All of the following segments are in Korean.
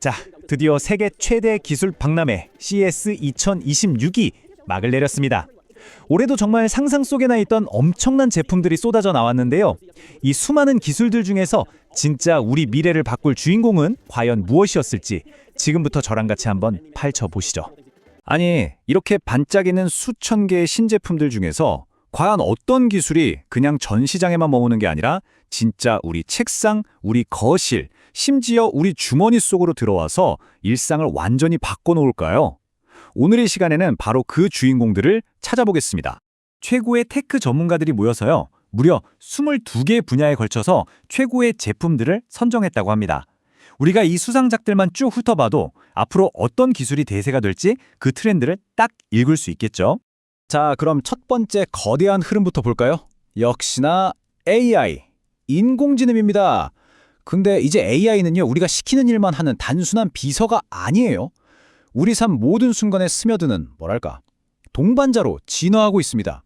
자, 드디어 세계 최대 기술 박람회 CS 2026이 막을 내렸습니다. 올해도 정말 상상 속에나 있던 엄청난 제품들이 쏟아져 나왔는데요. 이 수많은 기술들 중에서 진짜 우리 미래를 바꿀 주인공은 과연 무엇이었을지 지금부터 저랑 같이 한번 파헤쳐 보시죠. 아니, 이렇게 반짝이는 수천 개의 신제품들 중에서 과연 어떤 기술이 그냥 전 시장에만 머무는 게 아니라 진짜 우리 책상, 우리 거실, 심지어 우리 주머니 속으로 들어와서 일상을 완전히 바꿔놓을까요? 오늘 의 시간에는 바로 그 주인공들을 찾아보겠습니다. 최고의 테크 전문가들이 모여서요. 무려 22개 분야에 걸쳐서 최고의 제품들을 선정했다고 합니다. 우리가 이 수상작들만 쭉 훑어봐도 앞으로 어떤 기술이 대세가 될지 그 트렌드를 딱 읽을 수 있겠죠. 자, 그럼 첫 번째 거대한 흐름부터 볼까요? 역시나 AI, 인공지능입니다. 근데 이제 AI는요, 우리가 시키는 일만 하는 단순한 비서가 아니에요. 우리 삶 모든 순간에 스며드는 뭐랄까, 동반자로 진화하고 있습니다.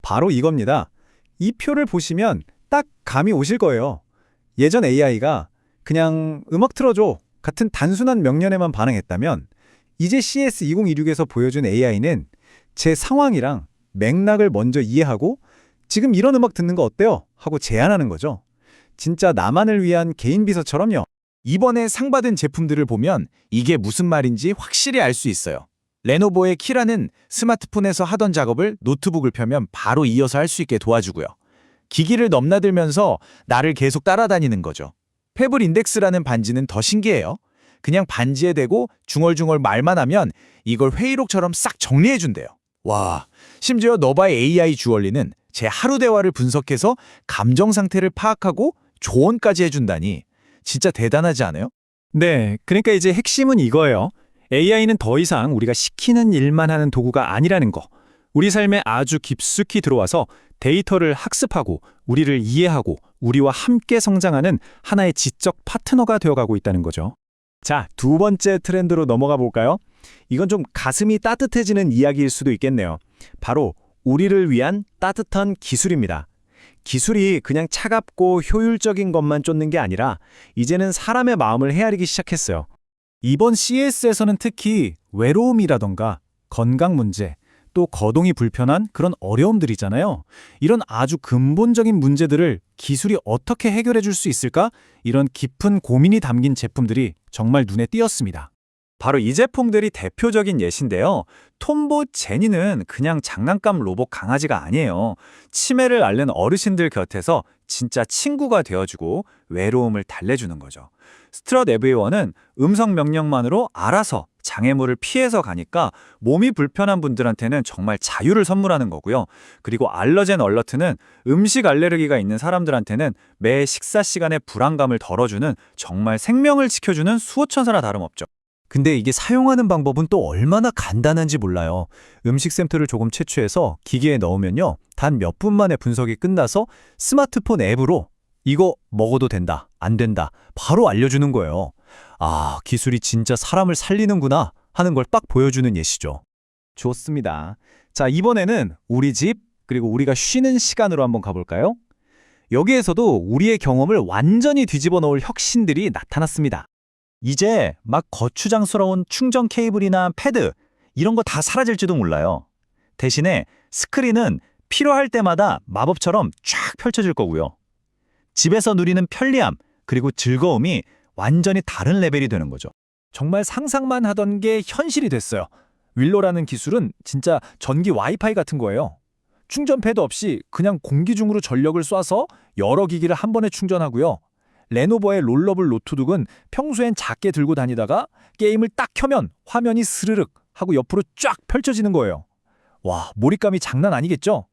바로 이겁니다. 이 표를 보시면 딱 감이 오실 거예요. 예전 AI가 그냥 음악 틀어줘 같은 단순한 명령에만 반응했다면 이제 CS2026에서 보여준 AI는 제 상황이랑 맥락을 먼저 이해하고 지금 이런 음악 듣는 거 어때요? 하고 제안하는 거죠. 진짜 나만을 위한 개인 비서처럼요. 이번에 상 받은 제품들을 보면 이게 무슨 말인지 확실히 알 수 있어요. 레노버의 키라는 스마트폰에서 하던 작업을 노트북을 펴면 바로 이어서 할 수 있게 도와주고요. 기기를 넘나들면서 나를 계속 따라다니는 거죠. 페블 인덱스라는 반지는 더 신기해요. 그냥 반지에 대고 중얼중얼 말만 하면 이걸 회의록처럼 싹 정리해준대요. 와, 심지어 너바의 AI 주얼리는 제 하루 대화를 분석해서 감정 상태를 파악하고 조언까지 해준다니 진짜 대단하지 않아요? 네, 그러니까 이제 핵심은 이거예요. AI는 더 이상 우리가 시키는 일만 하는 도구가 아니라는 거. 우리 삶에 아주 깊숙이 들어와서 데이터를 학습하고 우리를 이해하고 우리와 함께 성장하는 하나의 지적 파트너가 되어가고 있다는 거죠. 자, 두 번째 트렌드로 넘어가 볼까요? 이건 좀 가슴이 따뜻해지는 이야기일 수도 있겠네요. 바로 우리를 위한 따뜻한 기술입니다. 기술이 그냥 차갑고 효율적인 것만 쫓는 게 아니라 이제는 사람의 마음을 헤아리기 시작했어요. 이번 CS에서는 특히 외로움이라던가 건강 문제, 또 거동이 불편한 그런 어려움들이잖아요. 이런 아주 근본적인 문제들을 기술이 어떻게 해결해 줄 수 있을까? 이런 깊은 고민이 담긴 제품들이 정말 눈에 띄었습니다. 바로 이 제품들이 대표적인 예시인데요. 톰보 제니는 그냥 장난감 로봇 강아지가 아니에요. 치매를 앓는 어르신들 곁에서 진짜 친구가 되어주고 외로움을 달래주는 거죠. 스트럿 에브리원은 음성 명령만으로 알아서 장애물을 피해서 가니까 몸이 불편한 분들한테는 정말 자유를 선물하는 거고요. 그리고 알러젠 얼러트는 음식 알레르기가 있는 사람들한테는 매 식사 시간의 불안감을 덜어주는 정말 생명을 지켜주는 수호천사나 다름없죠. 근데 이게 사용하는 방법은 또 얼마나 간단한지 몰라요. 음식 샘플을 조금 채취해서 기계에 넣으면요. 단 몇 분 만에 분석이 끝나서 스마트폰 앱으로 이거 먹어도 된다, 안 된다, 바로 알려주는 거예요. 아, 기술이 진짜 사람을 살리는구나 하는 걸 딱 보여주는 예시죠. 좋습니다. 자, 이번에는 우리 집, 그리고 우리가 쉬는 시간으로 한번 가볼까요? 여기에서도 우리의 경험을 완전히 뒤집어 놓을 혁신들이 나타났습니다. 이제 막 거추장스러운 충전 케이블이나 패드 이런 거 다 사라질지도 몰라요. 대신에 스크린은 필요할 때마다 마법처럼 쫙 펼쳐질 거고요. 집에서 누리는 편리함 그리고 즐거움이 완전히 다른 레벨이 되는 거죠. 정말 상상만 하던 게 현실이 됐어요. 윌로라는 기술은 진짜 전기 와이파이 같은 거예요. 충전 패드 없이 그냥 공기 중으로 전력을 쏴서 여러 기기를 한 번에 충전하고요. 레노버의 롤러블 노트북은 평소엔 작게 들고 다니다가 게임을 딱 켜면 화면이 스르륵 하고 옆으로 쫙 펼쳐지는 거예요. 와, 몰입감이 장난 아니겠죠?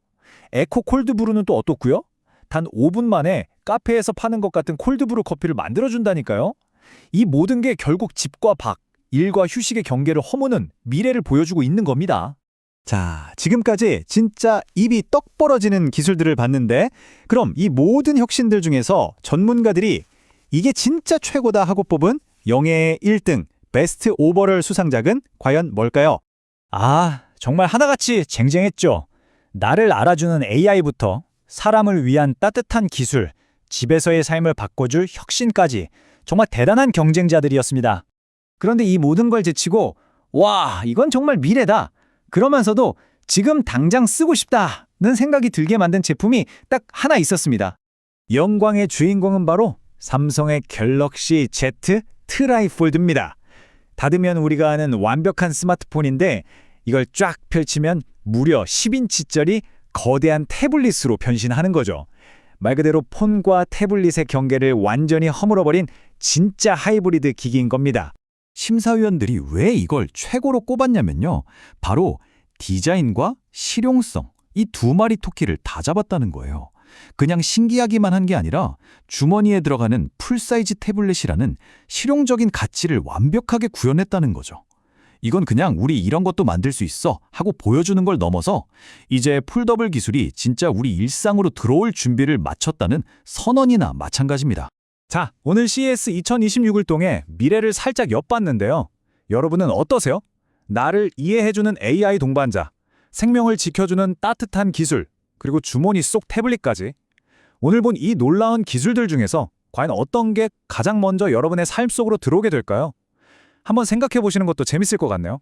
에코 콜드브루는 또 어떻고요? 단 5분 만에 카페에서 파는 것 같은 콜드브루 커피를 만들어준다니까요? 이 모든 게 결국 집과 밖, 일과 휴식의 경계를 허무는 미래를 보여주고 있는 겁니다. 자, 지금까지 진짜 입이 떡 벌어지는 기술들을 봤는데 그럼 이 모든 혁신들 중에서 전문가들이 이게 진짜 최고다 하고 뽑은 영예의 1등 베스트 오버럴 수상작은 과연 뭘까요? 아, 정말 하나같이 쟁쟁했죠. 나를 알아주는 AI부터 사람을 위한 따뜻한 기술, 집에서의 삶을 바꿔줄 혁신까지 정말 대단한 경쟁자들이었습니다. 그런데 이 모든 걸 제치고 와, 이건 정말 미래다. 그러면서도 지금 당장 쓰고 싶다는 생각이 들게 만든 제품이 딱 하나 있었습니다. 영광의 주인공은 바로 삼성의 갤럭시 Z 트라이폴드입니다. 닫으면 우리가 아는 완벽한 스마트폰인데 이걸 쫙 펼치면 무려 10인치짜리 거대한 태블릿으로 변신하는 거죠. 말 그대로 폰과 태블릿의 경계를 완전히 허물어버린 진짜 하이브리드 기기인 겁니다. 심사위원들이 왜 이걸 최고로 꼽았냐면요. 바로 디자인과 실용성, 이 두 마리 토끼를 다 잡았다는 거예요. 그냥 신기하기만 한 게 아니라 주머니에 들어가는 풀사이즈 태블릿이라는 실용적인 가치를 완벽하게 구현했다는 거죠. 이건 그냥 우리 이런 것도 만들 수 있어 하고 보여주는 걸 넘어서 이제 폴더블 기술이 진짜 우리 일상으로 들어올 준비를 마쳤다는 선언이나 마찬가지입니다. 자, 오늘 CES 2026을 통해 미래를 살짝 엿봤는데요. 여러분은 어떠세요? 나를 이해해주는 AI 동반자, 생명을 지켜주는 따뜻한 기술, 그리고 주머니 속 태블릿까지. 오늘 본 이 놀라운 기술들 중에서 과연 어떤 게 가장 먼저 여러분의 삶 속으로 들어오게 될까요? 한번 생각해 보시는 것도 재밌을 것 같네요.